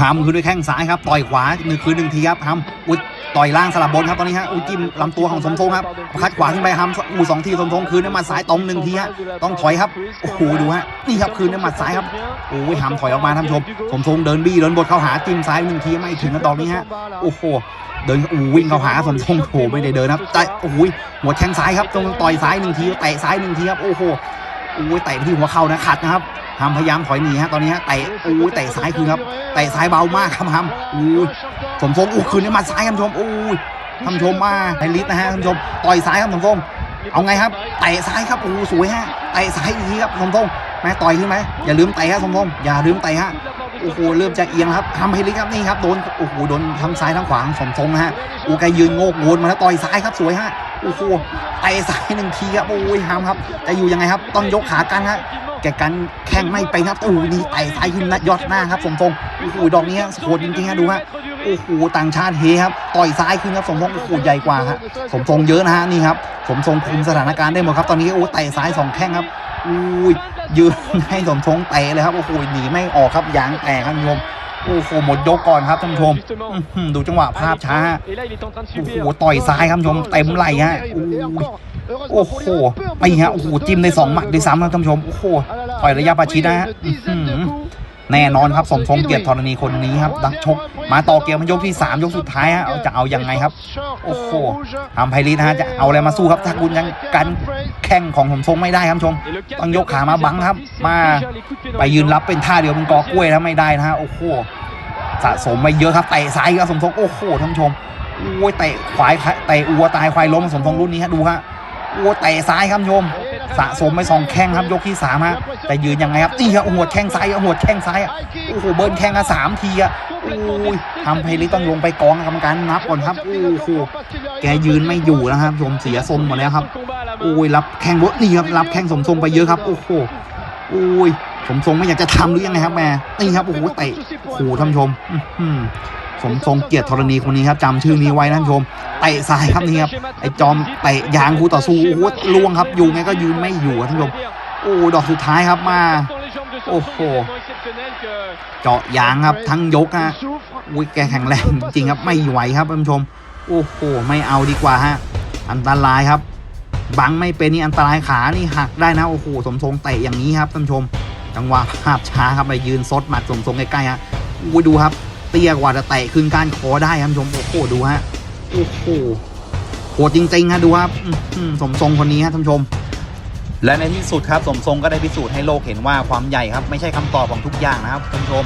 หามคืนด้วยแข้งซ้ายครับต่อยขวาหนึ่งคืนหนึ่งทีครับหามอุ้ยต่อยล่างสลับบนครับตอนนี้ฮะอุ้ยจิ้มลำตัวของสมทรงครับคัดขวาขึ้นไปหามอูสองทีสมทรงคืนด้วยหมัดซ้ายตรงหนึ่งทีฮะต้องถอยครับโอ้โหดูฮะนี่ครับคืนด้วยหมัดซ้ายครับโอ้ยหามถอยออกมาท่านชม สมทรงเดินบี้เดินบดเข้าหาจิ้มซ้ายหนึ่งทีไม่ถึงนะตอนนี้ฮะโอ้โหเดินอู้วิ่งเข้าหาสมทรงโผไม่ได้เดินครับแต่โอ้ยหัวแข้งซ้ายครับต้องต่อยซ้ายหนึ่งทีเตะซ้ายหนึ่งทีครับโอ้โหโอ้ยเตะไปที่หัวเข่านะขัดนะครับ หามพยายามถอยหนีฮะตอนนี้ฮะเตะโอ้ยเตะซ้ายคืนครับเตะซ้ายเบามากครับหามโอ้ยสมทรงอู้คืนด้วยหมัดซ้ายครับท่านผู้ชมโอ้ยท่านผู้ชมมาไฮลิสนะฮะท่านผู้ชมต่อยซ้ายครับสมทรงเอาไงครับเตะซ้ายครับโอ้สวยฮะเตะซ้ายอีกทีครับสมทรงแม่ต่อยขึ้นไหมอย่าลืมเตะฮะสมทรงอย่าลืมเตะฮะโอ้โหเริ่มจะเอียงแล้วครับทำให้ลิครับนี่ครับโดนโอ้โหโดนทั้งซ้ายทั้งขวาสมทรงนะฮะโอ้แกยืนโงกวนมาแล้วต่อยซ้ายครับสวยฮะโอ้โหเตะซ้ายหนึ่งทีครับโอ้ยหามครับจะอยู่ยังไงครับ ต้องยกขากันฮะ แกกันแข้งไม่ไปครับโอ้โหนี่ไต่ซ้ายขึ้นนะยอดหน้าครับสมทรงโอ้โหดอกนี้โหดจริงๆฮะดูฮะโอ้โหต่างชาติเฮครับต่อยซ้ายขึ้นครับสมทรงโอ้โหใหญ่กว่าฮะสมทรงเยอะนะฮะนี่ครับสมทรงคุมสถานการณ์ได้หมดครับตอนนี้โอ้ไต่ซ้ายสองแข้งครับอุ้ยยืนให้สมทรงเตะเลยครับโอ้โหหนีไม่ออกครับยางแตกครับคุณผู้ชม โอ้โหหมดยกก่อนครับท่านผู้ชมอื้อหือดูจังหวะภาพช้าโอ้โหต่อยซ้ายครับท่านผู้ชมเต็มไหล่ฮะโอ้โหไปฮะโอ้โหจิ้มในสองหมัดด้วยซ้ำครับท่านผู้ชมโอ้โหต่อยระยะประชิดนะฮะอื้อหือ แน่นอนครับสมทรงเกียรติธรณีคนนี้ครับนักชกมาต่อเกมมันยกที่สามยกสุดท้ายฮะเอาจะเอายังไงครับโอ้โหทำไพลิสนะฮะจะเอาอะไรมาสู้ครับถ้าคุณยังกันแข้งของสมทรงไม่ได้ครับท่านผู้ชมต้องยกขามาบังครับ มาไปยืนรับเป็นท่าเดียวเป็นกอกล้วยแล้วไม่ได้นะฮะโอ้โหสะสมไปเยอะครับเตะซ้ายครับสมทรงโอ้โหท่านผู้ชมโอ้ยเตะควายเตะอัวตายควายล้มสมทรงรุ่นนี้ฮะดูฮะโอ้เตะซ้ายครับท่านผู้ชมสะสมไปสองแข้งครับยกที่สามฮะ แต่ยืนยังไงครับนี่ครับหัวแข้งซ้ายหัวแข้งซ้ายอะโอ้โหเบิร์นแข้งอะสามทีอะโอ้ยทำไพลิต้องลงไปกองกรรมการนับก่อนครับโอ้โหแกยืนไม่อยู่นะครับชมเสียทรงหมดแล้วครับโอ้ยรับแข้งรถนี่ครับรับแข้งสมทรงไปเยอะครับ โอ้โหโอ้ยสมทรงไม่อยากจะทำหรือยังไงครับแม่นี่ครับโอ้โหเตะโอ้ท่านชมสมทรงเกียรติธรณีคนนี้ครับจำชื่อนี้ไว้นะท่านชมเตะซ้ายครับนี่ครับไอ้จอมเตะยางคู่ต่อสู้โอ้โหล่วงครับอยู่ไงก็ยืนไม่อยู่ท่านชม โอ้ดอกสุดท้ายครับมา โอ้โห เจาะยางครับทั้งยกฮะอุ้ยแกแข็งแรงจริงครับไม่ไหวครับท่านผู้ชม โอ้โหไม่เอาดีกว่าฮะอันตรายครับ บังไม่เป็นนี่อันตรายขานี่หักได้นะโอ้โหสมทรงเตะอย่างนี้ครับท่านผู้ชม จังหวะภาพช้าครับไปยืนซดหมัดสมทรงใกล้ๆฮะอุ้ยดูครับ เตี้ยกว่าจะเตะขึ้นก้านคอได้ครับท่านผู้ชมโอ้โหดูฮะโอ้โหโหดจริงๆฮะดูครับสมทรงคนนี้ฮะท่านผู้ชม และในที่สุดครับสมทรงก็ได้พิสูจน์ให้โลกเห็นว่าความใหญ่ครับไม่ใช่คำตอบของทุกอย่างนะครับท่านผู้ชม